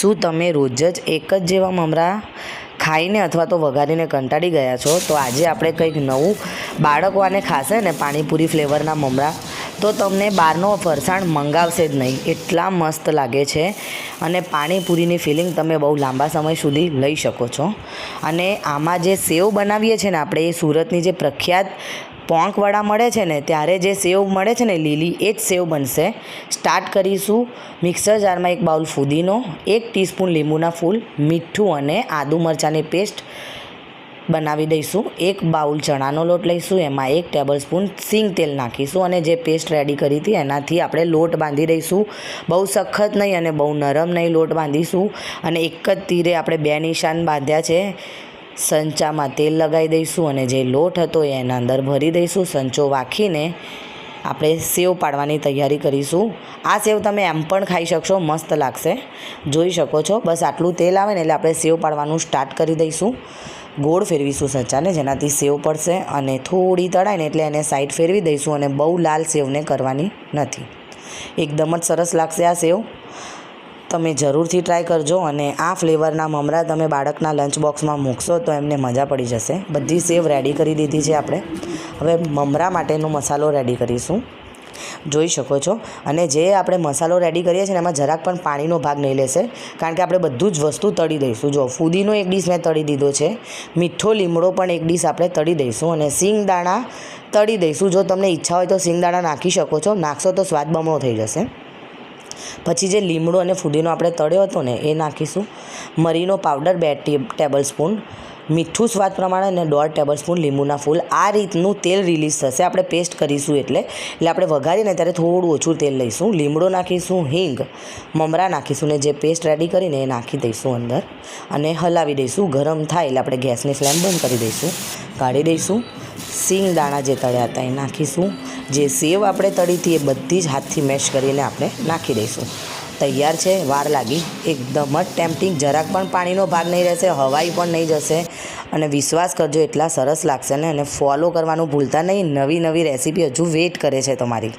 શું તમે રોજ જ એક જ જેવા મમરા ખાઈને અથવા તો વઘારીને કંટાળી ગયા છો? તો આજે આપણે કંઈક નવું બાળકો આને ખાશે ને પાણીપુરી ફ્લેવરના મમરા. તો તમને બહારનો ફરસાણ મંગાવશે જ નહીં. એટલા મસ્ત લાગે છે અને પાણીપુરીની ફિલિંગ તમે બહુ લાંબા સમય સુધી લઈ શકો છો. અને આમાં જે સેવ બનાવીએ છીએ ને આપણે, એ સુરતની જે પ્રખ્યાત પોંકવડા મળે છે ને, ત્યારે જે સેવ મળે છે ને લીલી, એ જ સેવ બનશે. સ્ટાર્ટ કરીશું મિક્સર જારમાં એક બાઉલ ફુદીનો, એક ટીસ્પૂન લીંબુના ફૂલ, મીઠું અને આદુ મરચાંની પેસ્ટ બનાવી દઈશું. એક બાઉલ ચણાનો લોટ લઈશું, એમાં એક ટેબલ સ્પૂન સિંગ તેલ નાખીશું અને જે પેસ્ટ રેડી કરી હતી એનાથી આપણે લોટ બાંધી દઈશું. બહુ સખત નહીં અને બહુ નરમ નહીં લોટ બાંધીશું અને એક જ તીરે આપણે બે નિશાન બાંધ્યા છે. સંચામાં તેલ લગાવી દઈશું અને જે લોટ હતો એ એના અંદર ભરી દઈશું. સંચો વાખીને આપણે સેવ પાડવાની તૈયારી કરીશું. આ સેવ તમે એમ પણ ખાઈ શકશો, મસ્ત લાગશે. જોઈ શકો છો, બસ આટલું તેલ આવે ને એટલે આપણે સેવ પાડવાનું સ્ટાર્ટ કરી દઈશું. ગોળ ફેરવીશું સંચાને, જેનાથી સેવ પડશે અને થોડી તળાય ને એટલે એને સાઈડ ફેરવી દઈશું અને બહુ લાલ સેવને કરવાની નથી. એકદમ જ સરસ લાગશે આ સેવ. તમે જરૂરથી ટ્રાય કરજો અને આ ફ્લેવરના મમરા તમે બાળકના લંચ બોક્સમાં મૂકશો તો એમને મજા પડી જશે. બધી સેવ રેડી કરી દીધી છે આપણે. હવે મમરા માટેનો મસાલો રેડી કરીશું. જોઈ શકો છો. અને જે આપણે મસાલો રેડી કરીએ છીએ એમાં જરાક પણ પાણીનો ભાગ નહીં લેશે. કારણ કે આપણે બધું જ વસ્તુ તળી દઈશું. જો, ફૂદીનો એક ડીશ મેં તળી દીધો છે. મીઠો લીમડો પણ એક ડીશ આપણે તળી દઈશું અને સિંગ દાણા તળી દઈશું. જો તમને ઈચ્છા હોય તો સિંગ દાણા નાખી શકો છો. નાખશો તો સ્વાદ બમણો થઈ જશે. પછી જે લીમડો અને ફુદીનો આપણે તળ્યો હતો ને, એ નાખીશું. મરીનો પાવડર બે ટેબલ સ્પૂન મીઠું સ્વાદ પ્રમાણે અને દોઢ ટેબલ સ્પૂન લીંબુના ફૂલ. આ રીતનું તેલ રિલીઝ થશે. આપણે પેસ્ટ કરીશું એટલે. એટલે આપણે વઘારીને ત્યારે થોડું ઓછું તેલ લઈશું. લીમડો નાખીશું, હિંગ, મમરા નાખીશું ને જે પેસ્ટ રેડી કરીને એ નાખી દઈશું અંદર. અને હલાવી દઈશું. ગરમ થાય એટલે આપણે ગેસની ફ્લેમ બંધ કરી દઈશું. કાઢી દઈશું. સિંગ દાણા જે તળ્યા હતા એ નાખીશું. જે સેવ આપણે તળી હતી એ બધી જ હાથથી મેશ કરીને આપણે નાખી દઈશું. તૈયાર છે, વાર લાગી. એકદમ જ ટેમ્પટિંગ જરાક પણ પાણીનો ભાગ નહીં રહેશે, હવાઈ પણ નહીં જશે. અને વિશ્વાસ કરજો, એટલા સરસ લાગશે ને. અને ફોલો કરવાનું ભૂલતા નહીં. નવી નવી રેસીપી હજુ વેઇટ કરે છે તમારી.